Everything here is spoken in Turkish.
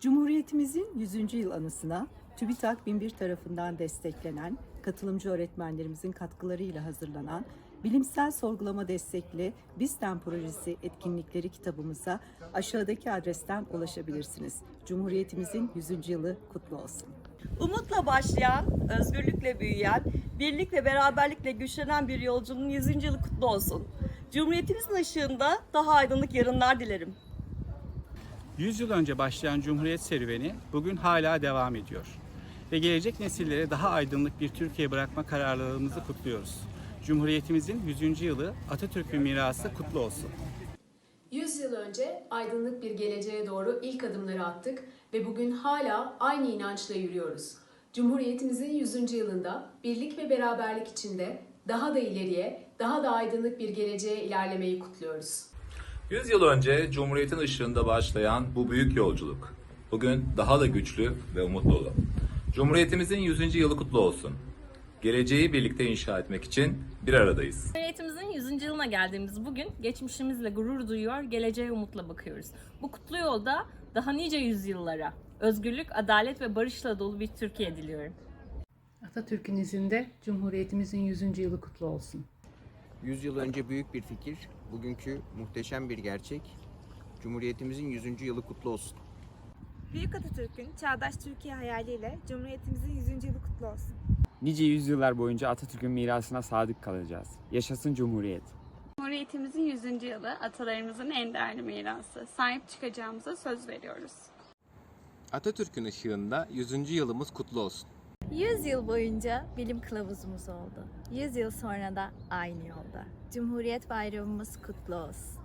Cumhuriyetimizin 100. yıl anısına TÜBİTAK 1001 tarafından desteklenen, katılımcı öğretmenlerimizin katkılarıyla hazırlanan Bilimsel Sorgulama Destekli BİSTEM Projesi etkinlikleri kitabımıza aşağıdaki adresten ulaşabilirsiniz. Cumhuriyetimizin 100. yılı kutlu olsun. Umutla başlayan, özgürlükle büyüyen, birlik ve beraberlikle güçlenen bir yolculuğun 100. yılı kutlu olsun. Cumhuriyetimizin ışığında daha aydınlık yarınlar dilerim. 100 yıl önce başlayan Cumhuriyet serüveni bugün hala devam ediyor. Ve gelecek nesillere daha aydınlık bir Türkiye bırakma kararlılığımızı kutluyoruz. Cumhuriyetimizin 100. yılı Atatürk'ün mirası kutlu olsun. 100 yıl önce aydınlık bir geleceğe doğru ilk adımları attık ve bugün hala aynı inançla yürüyoruz. Cumhuriyetimizin 100. yılında birlik ve beraberlik içinde daha da ileriye, daha da aydınlık bir geleceğe ilerlemeyi kutluyoruz. 100 yıl önce Cumhuriyet'in ışığında başlayan bu büyük yolculuk bugün daha da güçlü ve umut dolu. Cumhuriyetimizin 100. yılı kutlu olsun. Geleceği birlikte inşa etmek için bir aradayız. Cumhuriyetimizin 100. yılına geldiğimiz bugün geçmişimizle gurur duyuyor, geleceğe umutla bakıyoruz. Bu kutlu yolda daha nice yüzyıllara özgürlük, adalet ve barışla dolu bir Türkiye diliyorum. Atatürk'ün izinde Cumhuriyetimizin 100. yılı kutlu olsun. 100 yıl önce büyük bir fikir, bugünkü muhteşem bir gerçek. Cumhuriyetimizin 100. yılı kutlu olsun. Büyük Atatürk'ün çağdaş Türkiye hayaliyle Cumhuriyetimizin 100. yılı kutlu olsun. Nice yüzyıllar boyunca Atatürk'ün mirasına sadık kalacağız. Yaşasın Cumhuriyet. Cumhuriyetimizin 100. yılı atalarımızın en değerli mirası. Sahip çıkacağımıza söz veriyoruz. Atatürk'ün ışığında 100. yılımız kutlu olsun. 100 yıl boyunca bilim kılavuzumuz oldu. 100 yıl sonra da aynı yolda. Cumhuriyet Bayramımız kutlu olsun.